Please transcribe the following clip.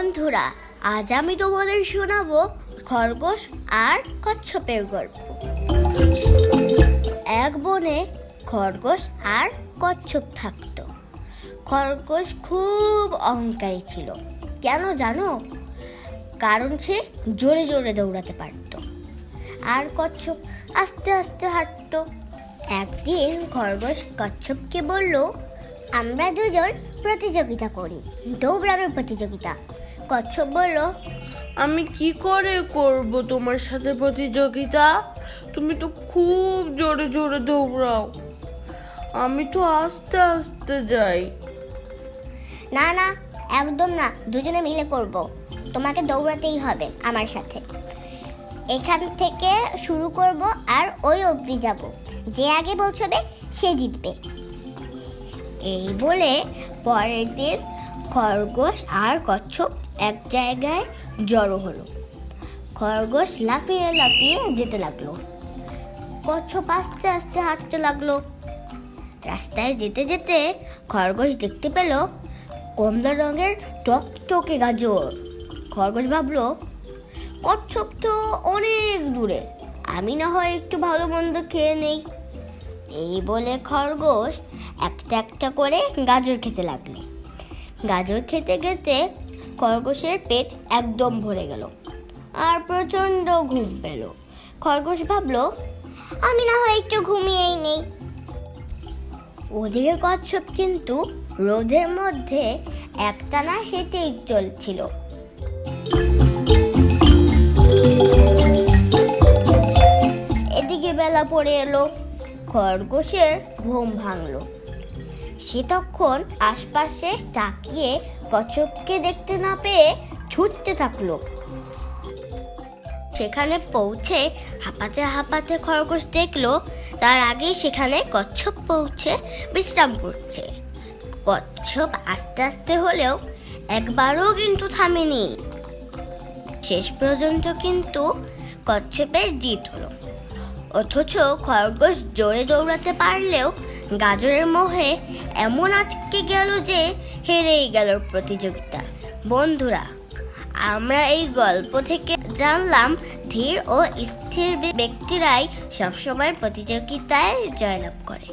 বন্ধুরা, আজ আমি তোমাদের শোনাবো খরগোশ আর কচ্ছপের গল্প। এক বনে খরগোশ আর কচ্ছপ থাকতো। খরগোশ খুব অহংকারী ছিল। কেন জানো? কারণ সে জোরে জোরে দৌড়াতে পারতো আর কচ্ছপ আস্তে আস্তে হাঁটতো। একদিন খরগোশ কচ্ছপকে বলল, আমরা দুজন প্রতিযোগিতা করি। দৌড়ানোর প্রতিযোগিতা। কচ্ছপ বলল আমি কি করে করব তোমার সাথে প্রতিযোগিতা? তুমি তো খুব জোরে জোরে দৌড়াও। আমি তো আস্তে আস্তে যাই। না না একদম না দুজনে মিলে করব। তোমাকে দৌড়াতেই হবে আমার সাথে। এখান থেকে শুরু করব আর ওই অবধি যাব। যে আগে পৌঁছবে সে জিতবে। এই বলে পরের দিন খরগোশ আর কচ্ছপ এক জায়গায় জড়ো হলো। খরগোশ লাফিয়ে লাফিয়ে যেতে লাগল। কচ্ছপ আস্তে আস্তে হাঁটতে লাগল। রাস্তায় যেতে যেতে খরগোশ দেখতে পেল কমলা রঙের টকটকে গাজর। খরগোশ ভাবলো, কচ্ছপ তো অনেক দূরে, আমি না হয় একটু ভালো মন্দ খেয়ে নেই। এই বলে খরগোশ একটা একটা করে গাজর খেতে লাগল। গাজর খেতে খেতে খরগোশের পেট একদম ভরে গেল আর প্রচণ্ড ঘুম পেল। খরগোশ ভাবলো, আমি না হয় একটু ঘুমিয়েই নেই। ওদিকে কচ্ছপ কিন্তু রোদের মধ্যে একটানা হেঁটেই চলছিল। এদিকে বেলা পড়ে এলো, খরগোশের ঘুম ভাঙলো। সে তখন আশপাশে তাকিয়ে কচ্ছপকে দেখতে না পেয়ে ছুটতে থাকল। সেখানে পৌঁছে হাঁপাতে হাঁপাতে খরগোশ দেখল, তার আগেই সেখানে কচ্ছপ পৌঁছে বিশ্রাম করছে। কচ্ছপ আস্তে আস্তে হলেও একবারও কিন্তু থামেনি। শেষ পর্যন্ত কিন্তু কচ্ছপের জিত হলো। অথচ খরগোশ জোরে দৌড়াতে পারলেও গাজরের মোহে এমন আটকে গেল যে হেরেই গেল প্রতিযোগিতা। বন্ধুরা, আমরা এই গল্প থেকে জানলাম ধীর ও স্থির ব্যক্তিরাই সবসময় প্রতিযোগিতায় জয়লাভ করে।